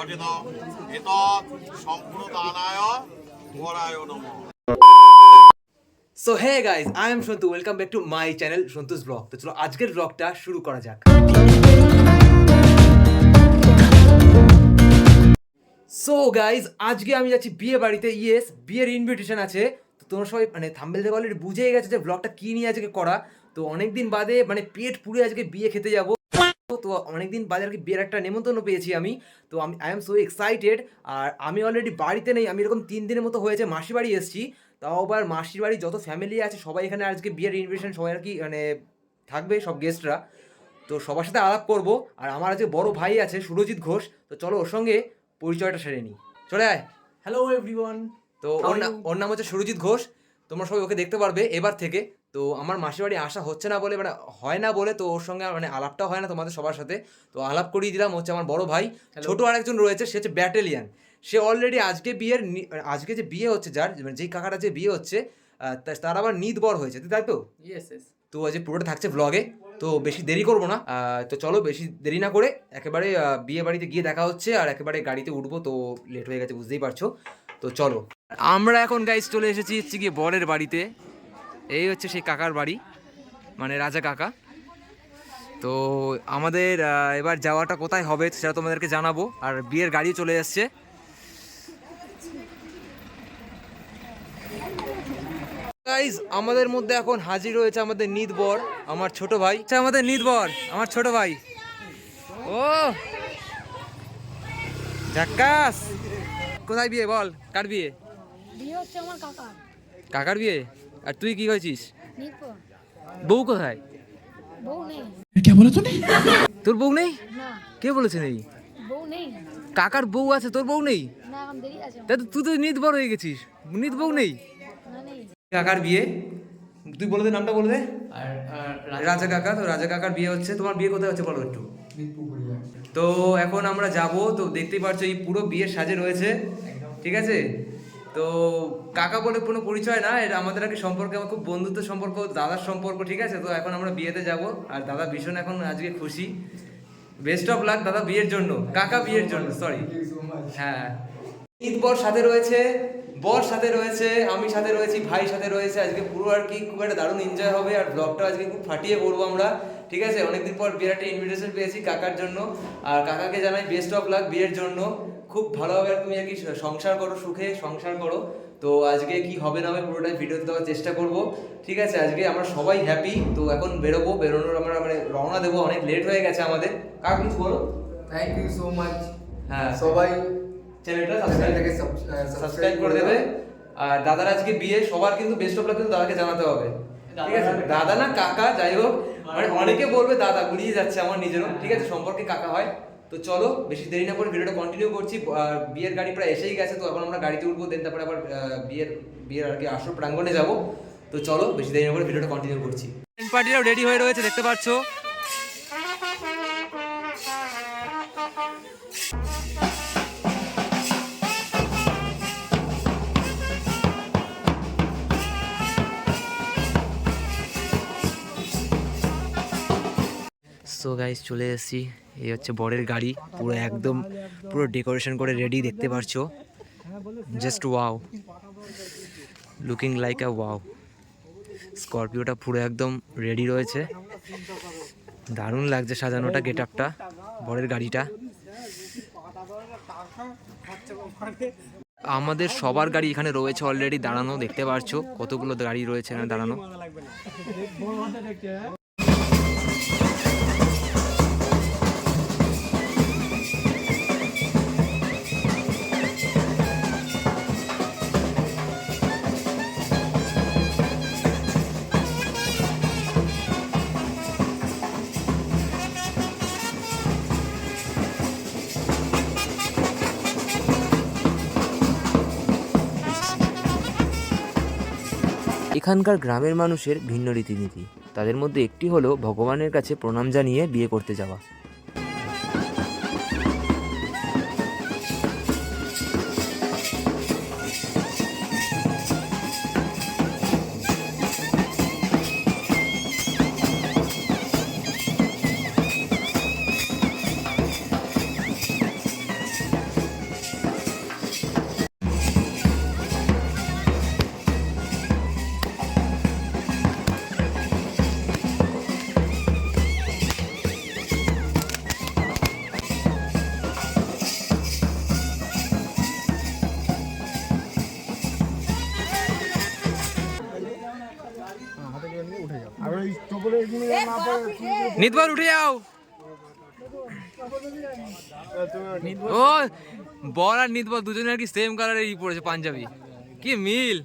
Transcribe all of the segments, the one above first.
ঘটিত এত সম্প্রদানায় পরায় নম। So hey guys I am Santu welcome back to my channel সন্তুস vlog তো চলো, আজকের ব্লগটা শুরু করা যাক। সো গাইজ আজকে আমি যাচ্ছি বিয়ে বাড়িতে। ইয়েস বিয়ের ইনভিটেশন আছে। তো তোমরা সবাই মানে থাম্বেল থেকে অলরেডি বুঝেই গেছে যে ব্লগটা কী নিয়ে আজকে করা। তো অনেকদিন বাদে মানে পেট পুড়ে আজকে বিয়ে খেতে যাব। তো অনেকদিন বাদে আর কি বিয়ের একটা নেমন্তন্ন পেয়েছি আমি। তো আমি আই এম সো এক্সাইটেড আর আমি অলরেডি বাড়িতে নেই আমি এরকম তিন দিনের মতো হয়েছে মাসির বাড়ি এসেছি। তাও আবার মাসির বাড়ি যত ফ্যামিলি আছে সবাই এখানে আজকে বিয়ের ইনভিটেশন সবাই আর কি মানে থাকবে সব গেস্টরা তো সবার সাথে আলাপ করব আর আমার আজকে বড় ভাই আছে সুরজিৎ ঘোষ। তো চলো ওর সঙ্গে পরিচয়টা সেরে নিই। চলে আয়। হ্যালো এভরিওয়ান তো ওর নাম ওর নাম হচ্ছে সুরজিৎ ঘোষ। তোমরা সবাই ওকে দেখতে পারবে এবার থেকে। তো আমার মাসির বাড়ি আসা হচ্ছে না বলে মানে হয় না বলে তো ওর সঙ্গে মানে আলাপটা হয় না তোমাদের সবার সাথে। তো আলাপ করিয়ে দিলাম হচ্ছে আমার বড় ভাই। ছোট আরেকজন রয়েছে সে হচ্ছে ব্যাটালিয়ান। সে অলরেডি আজকে বিয়ের আজকে যে বিয়ে হচ্ছে যার মানে যেই কাকাটা যে বিয়ে হচ্ছে তার আবার নিদ বর হয়েছে তাই তো? তো আজ পুরোটা থাকছে ব্লগে তো বেশি দেরি করব না। আহ, তো চলো বেশি দেরি না করে একেবারে বিয়ে বাড়িতে গিয়ে দেখা হচ্ছে আর একেবারে গাড়িতে উঠবো তো লেট হয়ে গেছে বুঝতেই পারছ। তো চলো। আমরা এখন গাইজ চলে এসেছি হচ্ছে গিয়ে বরের বাড়িতে। এই হচ্ছে সেই কাকার বাড়ি মানে রাজা কাকা। তো আমাদের এবার যাওয়াটা কোথায় হবে সেটা তোমাদেরকে জানাব। আর বিয়ের গাড়ি চলে এসছে। গাইজ আমাদের মধ্যে এখন হাজির রয়েছে আমাদের নিদ বর আমার ছোট ভাই। আচ্ছা আমাদের নিদ বর আমার ছোট ভাই। ও! ঝাক্কাস কোথায় বিয়ে বল? কার বিয়ে? বিয়ে হচ্ছে আমার কাকার। কাকার বিয়ে? আর তুই কি হয়েছিস বউ কোথায়? বউ নেই। তোর বউ নেই? কে বলেছে নেই? বউ নেই। কাকার বউ আছে তোর বউ নেই? আছে তা তো তুই তো নিদ বড় হয়ে গেছিস। নিদ বউ নেই? কাকার বিয়ে। তুই বলে দে নামটা বলে দে। আর রাজা। কাকা তো রাজা কাকার বিয়ে হচ্ছে। তোমার বিয়ে কোথায় হচ্ছে বলো একটু? তো এখন আমরা যাব তো দেখতেই পাচ্ছ এই পুরো বিয়ের সাজে রয়েছে। ঠিক আছে? তো কাকা বলে কোনো পরিচয় না এটা আমাদের আগে সম্পর্কে আমার খুব বন্ধুত্ব সম্পর্ক দাদার সম্পর্ক ঠিক আছে? তো এখন আমরা বিয়েতে যাব আর দাদা ভীষণ এখন আজকে খুশি। বেস্ট অফ লাক দাদা বিয়ের জন্য কাকা বিয়ের জন্য সরি হ্যাঁ। ঈদ বর সাথে রয়েছে বর সাথে রয়েছে আমি সাথে রয়েছি ভাই সাথে রয়েছে আজকে পুরো আর কি খুব একটা দারুণ এনজয় হবে আর ব্লগটা আজকে খুব ফাটিয়ে করব আমরা ঠিক আছে? অনেকদিন পর বিয়ের একটা ইনভিটেশন পেয়েছি কাকার জন্য আর কাকাকে জানাই বেস্ট অফ লাক বিয়ের জন্য। খুব ভালোভাবে তুমি আর কি সংসার করো সুখে সংসার করো। তো আজকে কি হবে না হবে পুরোটাই ভিডিওতে দেওয়ার চেষ্টা করব। ঠিক আছে আজকে আমরা সবাই হ্যাপি তো এখন বেরোবো বেরোনোর আমরা মানে রওনা দেবো অনেক লেট হয়ে গেছে আমাদের। কাকা কিছু বলো? থ্যাংক ইউ সো মাচ হ্যাঁ। সবাই চ্যানেলটা সাবস্ক্রাইব চ্যানেলটাকে সাবস্ক্রাইব করে দেবে। আর দাদার আজকে বিয়ে সবার কিন্তু বেস্ট অফ লাক কিন্তু দাদাকে জানাতে হবে। ঠিক আছে? দাদা না কাকা যাই হোক। মানে অনেকে বলবে দাদা গুলিয়ে যাচ্ছে আমার নিজেরও। ঠিক আছে? সম্পর্কে কাকা হয়। তো চলো বেশি দেরি না করে ভিডিওটা কন্টিনিউ করছি আর বিয়ের গাড়ি প্রায় এসেই গেছে তো এখন আমরা গাড়িতে উঠবো দেন তারপরে আবার বিয়ের বিয়ের আর কি আসল প্রাঙ্গণে যাব। তো চলো বেশি দেরি না করে ভিডিওটা কন্টিনিউ করছি। পার্টিরাও রেডি হয়ে রয়েছে দেখতে পাচ্ছো? সো গাইস চলে এসেছি। এই হচ্ছে বরের গাড়ি, পুরো একদম পুরো ডেকোরেশন করে রেডি দেখতে পারছ। Just wow looking like a wow স্করপিওটা পুরো একদম রেডি রয়েছে। দারুণ লাগছে সাজানোটা গেট আপটা বরের গাড়িটা। আমাদের সবার গাড়ি এখানে রয়েছে অলরেডি দাঁড়ানো দেখতে পারছ। কতগুলো গাড়ি রয়েছে এখানে দাঁড়ানো। এখানকার গ্রামের মানুষের ভিন্ন রীতিনীতি। তাদের মধ্যে একটি হলো ভগবানের কাছে প্রণাম জানিয়ে বিয়ে করতে যাওয়া। নিতবার উঠে যাও। ও, বল আর নিতবল দুজনে আর কি সেম কালারের ই পড়েছে পাঞ্জাবি। কি মিল?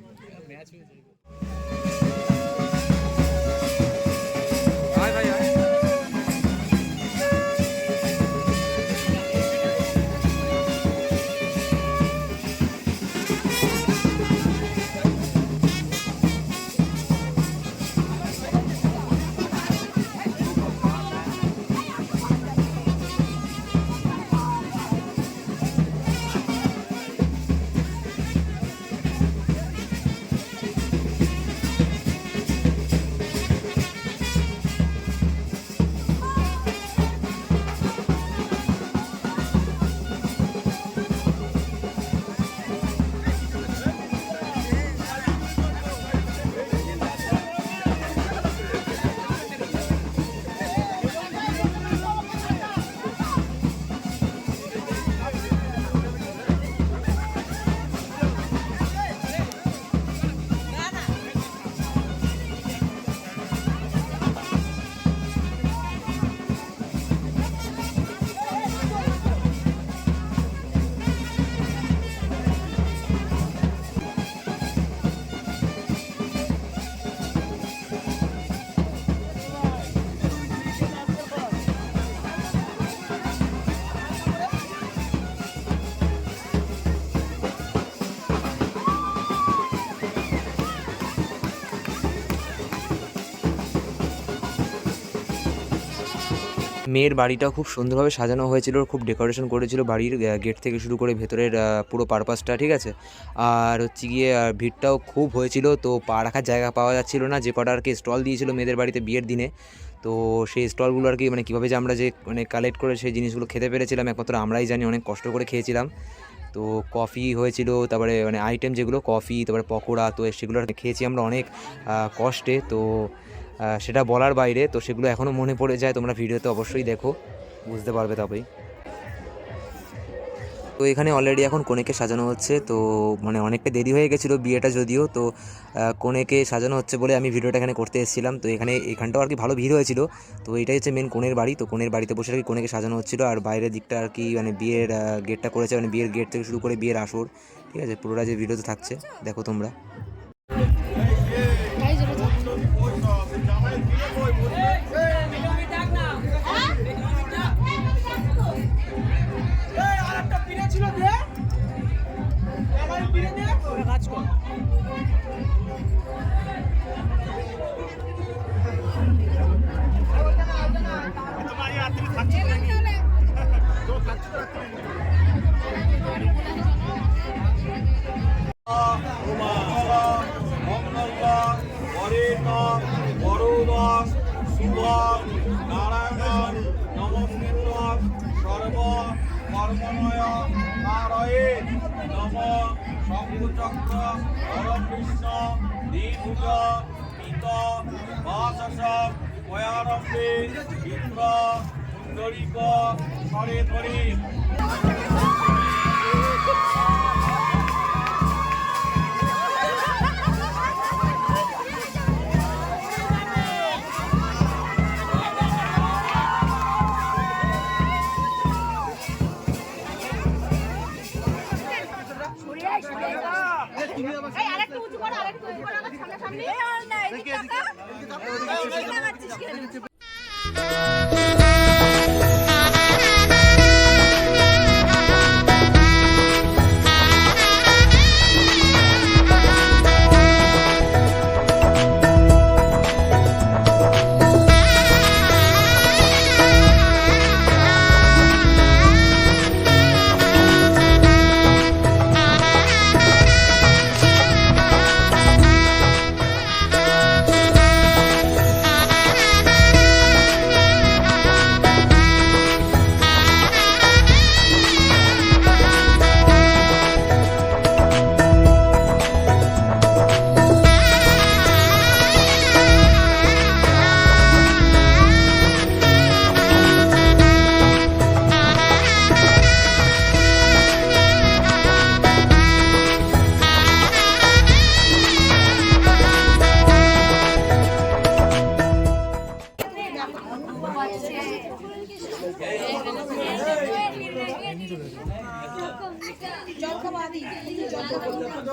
মেয়ের বাড়িটাও খুব সুন্দরভাবে সাজানো হয়েছিল, খুব ডেকোরেশন করেছিল বাড়ির গেট থেকে শুরু করে ভেতরের পুরো পারপাসটা ঠিক আছে? আর হচ্ছে গিয়ে ভিড়টাও খুব হয়েছিল, তো পা রাখার জায়গা পাওয়া যাচ্ছিল না, যে কটা আর কি স্টল দিয়েছিল মেয়েদের বাড়িতে বিয়ের দিনে। তো সেই স্টলগুলো আর কি মানে কীভাবে যে আমরা যে মানে কালেক্ট করে সেই জিনিসগুলো খেতে পেরেছিলাম, একমাত্র আমরাই জানি, অনেক কষ্ট করে খেয়েছিলাম। তো কফি হয়েছিল, তারপরে মানে আইটেম যেগুলো কফি তারপরে পকোড়া, তো সেগুলো আর খেয়েছি আমরা অনেক কষ্টে। তো সেটা বলার বাইরে, তো সেগুলো এখনও মনে পড়ে যায়, তোমরা ভিডিওতে অবশ্যই দেখো, বুঝতে পারবে তবেই। তো এখানে অলরেডি এখন কনেকে সাজানো হচ্ছে, তো মানে অনেকটা দেরি হয়ে গেছিল বিয়েটা যদিও, তো কনেকে সাজানো হচ্ছে বলে আমি ভিডিওটা এখানে করতে এসেছিলাম, তো এখানে এখানটাও আর কি ভালো ভিড় হয়েছিল, তো এটাই হচ্ছে মেন কনের বাড়ি, তো কনের বাড়িতে বসে আর কি কনেকে সাজানো হচ্ছিল, আর বাইরের দিকটা আর কি মানে বিয়ের গেটটা করেছে মানে বিয়ের গেট থেকে শুরু করে বিয়ের আসর, ঠিক আছে পুরোটা যে ভিডিওতে থাকছে, দেখো তোমরা। মঙ্গল বরেণ বরুদ শুভ নারায়ণ নমস্কৃত সর্ব কর্মময় নারয়ে নম শঙ্কুচক্র হরকৃষ্ণ দ্বিভুজ পিত বাসস পয়ারম্ভে ইন্দ্র সুন্দরীক সরে ধরে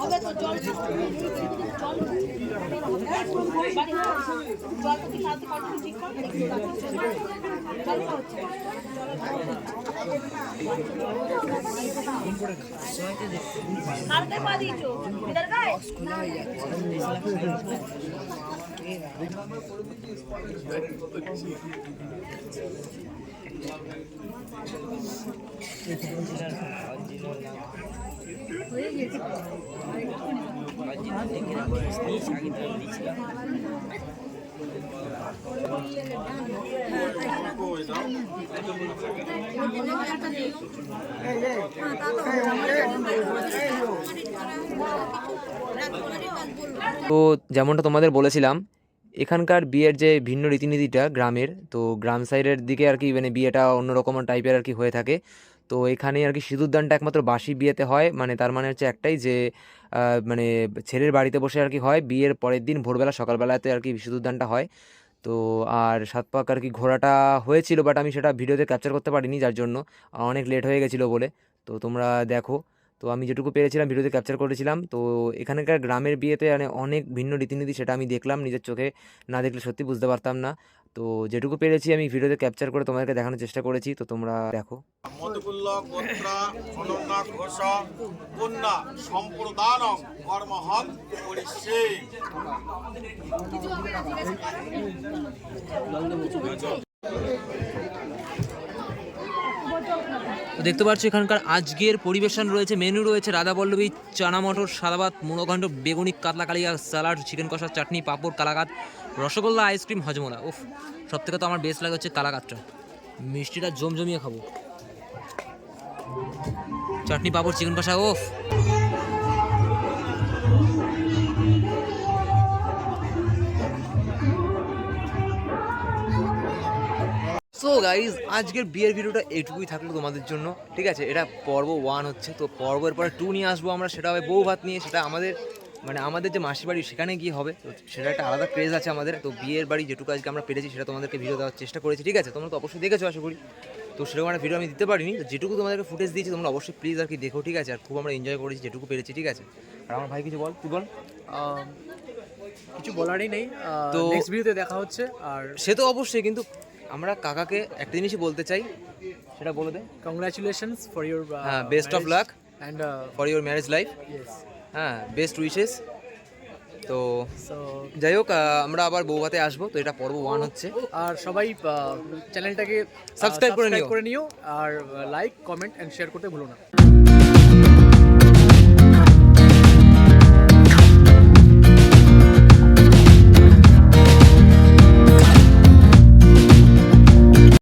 হবে তো জল জল বাড়ি জল তো কি খাওয়াতে পারছ ঠিক কর জল খাওয়া হচ্ছে কালকে পা দিয়েছ ইধার গায়ে তো যেমনটা তোমাদের বলেছিলাম এখানকার বিয়ের যে ভিন্ন রীতিনীতিটা গ্রামের, তো গ্রাম সাইডের দিকে আর কি মানে বিয়েটা অন্যরকম টাইপের আর কি হয়ে থাকে। তো এখানে আর কি সিঁদুরদানটা একমাত্র বাসি বিয়েতে হয় মানে তার মানে হচ্ছে একটাই যে মানে ছেলের বাড়িতে বসে আর কি হয়, বিয়ের পরের দিন ভোরবেলা সকালবেলাতে আর কি সিঁদুরদানটা হয়। তো আর সাত পাক আর কি ঘোরাটা হয়েছিল বাট আমি সেটা ভিডিওতে ক্যাপচার করতে পারিনি, যার জন্য অনেক লেট হয়ে গেছিল বলে। তো তোমরা দেখো। তো আমি যেটুকু পেরেছিলাম ভিডিওতে ক্যাপচার করেছিলাম। তো এখানকার গ্রামের বিয়েতে মানে অনেক ভিন্ন রীতিনীতি সেটা আমি দেখলাম নিজের চোখে না দেখলে সত্যি বুঝতে পারতাম না। তো যেটুকু পেরেছি আমি ভিডিওতে ক্যাপচার করে তোমাদেরকে দেখানোর চেষ্টা করেছি তো তোমরা দেখো। সম্প্রদান দেখতে পাচ্ছ, এখানকার আজকের পরিবেশন রয়েছে মেনু রয়েছে, রাধা পল্লবী, চানা মটর সাদাবাত মুড়োঘণ্ড বেগুনি, কাতলা কালিয়া স্যালাড চিকেন কষা, চাটনি, পাঁপড় কালাকাত রসগোল্লা আইসক্রিম হজমোলা। ওফ সব থেকে তো আমার বেস্ট লাগে হচ্ছে কালাকাতটা মিষ্টিটা জমজমিয়ে খাব। চাটনি, পাঁপড় চিকেন কষা ওফ সো গাইজ আজকের বিয়ের ভিডিওটা এইটুকুই থাকল তোমাদের জন্য। ঠিক আছে এটা পর্ব ওয়ান হচ্ছে। তো পর্বের পরে টু নিয়ে আসব আমরা সেটা হবে বউ ভাত নিয়ে সেটা আমাদের মানে আমাদের যে মাসির বাড়ি সেখানে গিয়ে হবে। তো সেটা একটা আলাদা ক্রেজ আছে আমাদের। তো বিয়ের বাড়ি যেটুকু আজকে আমরা পেরেছি সেটা তোমাদেরকে ভিডিও দেওয়ার চেষ্টা করেছি। ঠিক আছে তোমরা তো অবশ্যই দেখেছ আশা করি। তো সেরকম একটা ভিডিও আমি দিতে পারিনি। তো যেটুকু তোমাদেরকে ফুটেজ দিয়েছি তোমরা অবশ্যই প্লিজ আর কি দেখো ঠিক আছে? আর খুব আমরা এনজয় করেছি যেটুকু পেরেছি ঠিক আছে? আর আমার ভাই কিছু বল? তুই বল। কিছু বলারই নেই। তো- তো নেক্সট ভিডিওতে দেখা হচ্ছে আর সে তো অবশ্যই কিন্তু আমরা কাকাকে একটা জিনিসই বলতে চাই সেটা বলে দে। কংগ্রাচুলেশনস ফর ইউর হ্যাঁ, best of luck and for your marriage life হ্যাঁ বেস্ট উইশেস তো যাই হোক আমরা আবার বৌভাতে আসব তো এটা পর্ব ওয়ান হচ্ছে। আর সবাই চ্যানেলটাকে সাবস্ক্রাইব করে নিও। করে নিও আর লাইক কমেন্ট অ্যান্ড শেয়ার করতে ভুলো না।